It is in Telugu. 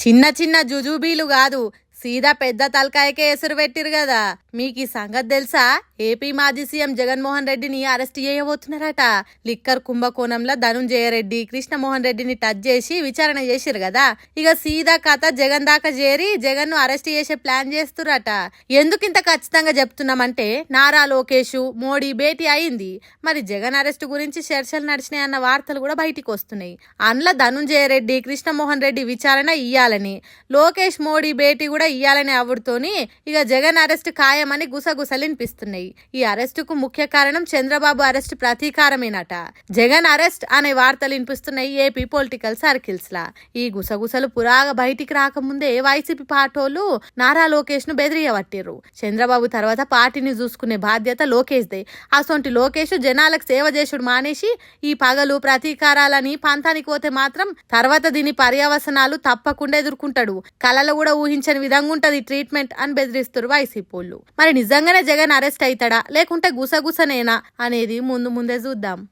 చిన్న చిన్న జుజుబీలు కాదు. సీదా పెద్ద తలకాయకే ఎసురు పెట్టిరు కదా మీకు ఈ సంగతి తెలుసా? ఏపీ మాజీ సీఎం జగన్మోహన్ రెడ్డిని అరెస్ట్ చేయబోతున్నారట. లిక్కర్ కుంభకోణంలో ధనుంజయ రెడ్డి కృష్ణమోహన్ రెడ్డిని టచ్ చేసి విచారణ చేసిరు కదా ఇక సీదా కథ జగన్ దాకా చేరి జగన్ను అరెస్ట్ చేసే ప్లాన్ చేస్తురట. ఎందుకు ఇంత ఖచ్చితంగా చెప్తున్నామంటే నారా లోకేష్ మోడీ భేటీ అయింది. మరి జగన్ అరెస్ట్ గురించి చర్చలు నడిచినాయన్న వార్తలు కూడా బయటికి వస్తున్నాయి. అందులో ధనుంజయ రెడ్డి కృష్ణమోహన్ రెడ్డి విచారణ ఇయ్యాలని. లోకేష్ మోడీ భేటీ కూడా ఇయ్యాలనే అవుడుతోని ఇక జగన్ అరెస్ట్ ఖాయమని గుసగుసలినిపిస్తున్నాయి. ఈ అరెస్టుకు ముఖ్య కారణం చంద్రబాబు అరెస్ట్ ప్రతీకారమేనట. జగన్ అరెస్ట్ అనే వార్తలు వినిపిస్తున్నాయి ఏపీ పొలిటికల్ సర్కిల్స్ లా ఈ గుసగుసలు పురాగా బయటికి రాకముందే వైసీపీ పార్టోలు నారా లోకేష్ను బెదిరియబట్టిర్రు. చంద్రబాబు తర్వాత పార్టీని చూసుకునే బాధ్యత లోకేష్ దే అసొంటి లోకేష్ జనాలకు సేవ చేసుడు మానేసి ఈ పగలు ప్రతీకారాలని పంతానికి పోతే మాత్రం తర్వాత దీని పర్యవసనాలు తప్పకుండా ఎదుర్కొంటాడు. కలలో కూడా ఊహించని విధంగా ఉంటది ట్రీట్మెంట్ అని బెదిరిస్తారు వైసీపీ మరి నిజంగానే జగన్ అరెస్ట్ అవుతాడా లేకుంటే గుసగుసనేనా? అనేది ముందు ముందే చూద్దాం.